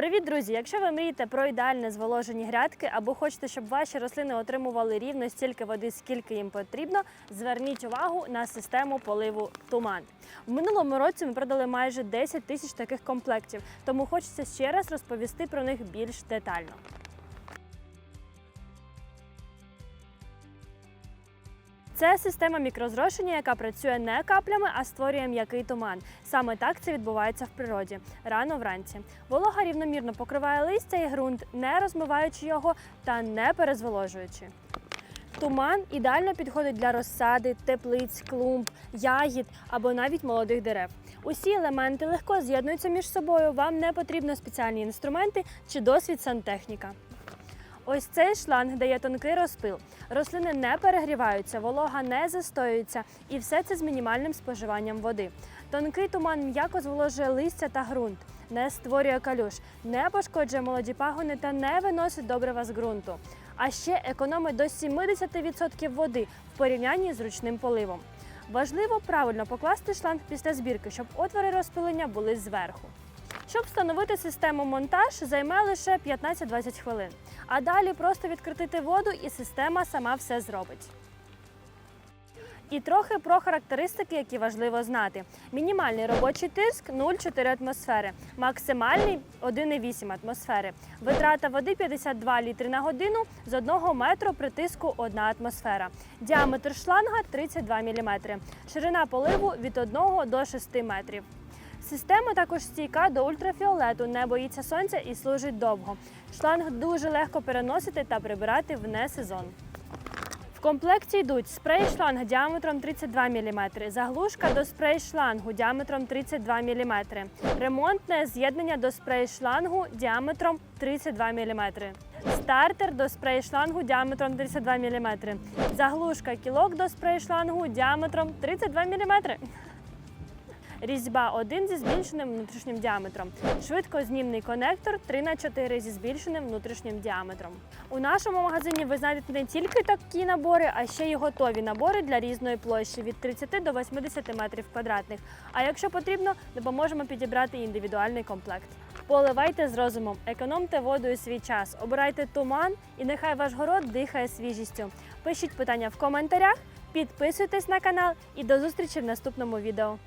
Привіт, друзі! Якщо ви мрієте про ідеальне зволожені грядки або хочете, щоб ваші рослини отримували рівно стільки води, скільки їм потрібно, зверніть увагу на систему поливу туман. В минулому році ми продали майже 10 тисяч таких комплектів, тому хочеться ще раз розповісти про них більш детально. Це система мікрозрошення, яка працює не каплями, а створює м'який туман. Саме так це відбувається в природі рано вранці. Волога рівномірно покриває листя і ґрунт, не розмиваючи його та не перезволожуючи. Туман ідеально підходить для розсади, теплиць, клумб, ягід або навіть молодих дерев. Усі елементи легко з'єднуються між собою. Вам не потрібно спеціальні інструменти чи досвід сантехніка. Ось цей шланг дає тонкий розпил. Рослини не перегріваються, волога не застоюється, і все це з мінімальним споживанням води. Тонкий туман м'яко зволожує листя та ґрунт, не створює калюш, не пошкоджує молоді пагони та не виносить добрива з ґрунту. А ще економить до 70% води в порівнянні з ручним поливом. Важливо правильно покласти шланг після збірки, щоб отвори розпилення були зверху. Щоб встановити систему монтаж, займе лише 15-20 хвилин. А далі просто відкрутити воду і система сама все зробить. І трохи про характеристики, які важливо знати. Мінімальний робочий тиск 0,4 атмосфери, максимальний 1,8 атмосфери. Витрата води 52 літри на годину з 1 метру при тиску 1 атмосфера. Діаметр шланга 32 мм. Ширина поливу від 1 до 6 метрів. Система також стійка до ультрафіолету, не боїться сонця і служить довго. Шланг дуже легко переносити та прибирати в несезон. В комплекті йдуть спрей-шланг діаметром 32 мм, заглушка до спрей-шлангу діаметром 32 мм, ремонтне з'єднання до спрей-шлангу діаметром 32 мм, стартер до спрей-шлангу діаметром 32 мм, заглушка кілок до спрей-шлангу діаметром 32 мм. Різьба 1 зі збільшеним внутрішнім діаметром. Швидкознімний конектор 3х4 зі збільшеним внутрішнім діаметром. У нашому магазині ви знайдете не тільки такі набори, а ще й готові набори для різної площі від 30 до 80 метрів квадратних. А якщо потрібно, допоможемо підібрати індивідуальний комплект. Поливайте з розумом, економте воду і свій час, обирайте туман і нехай ваш город дихає свіжістю. Пишіть питання в коментарях, підписуйтесь на канал і до зустрічі в наступному відео.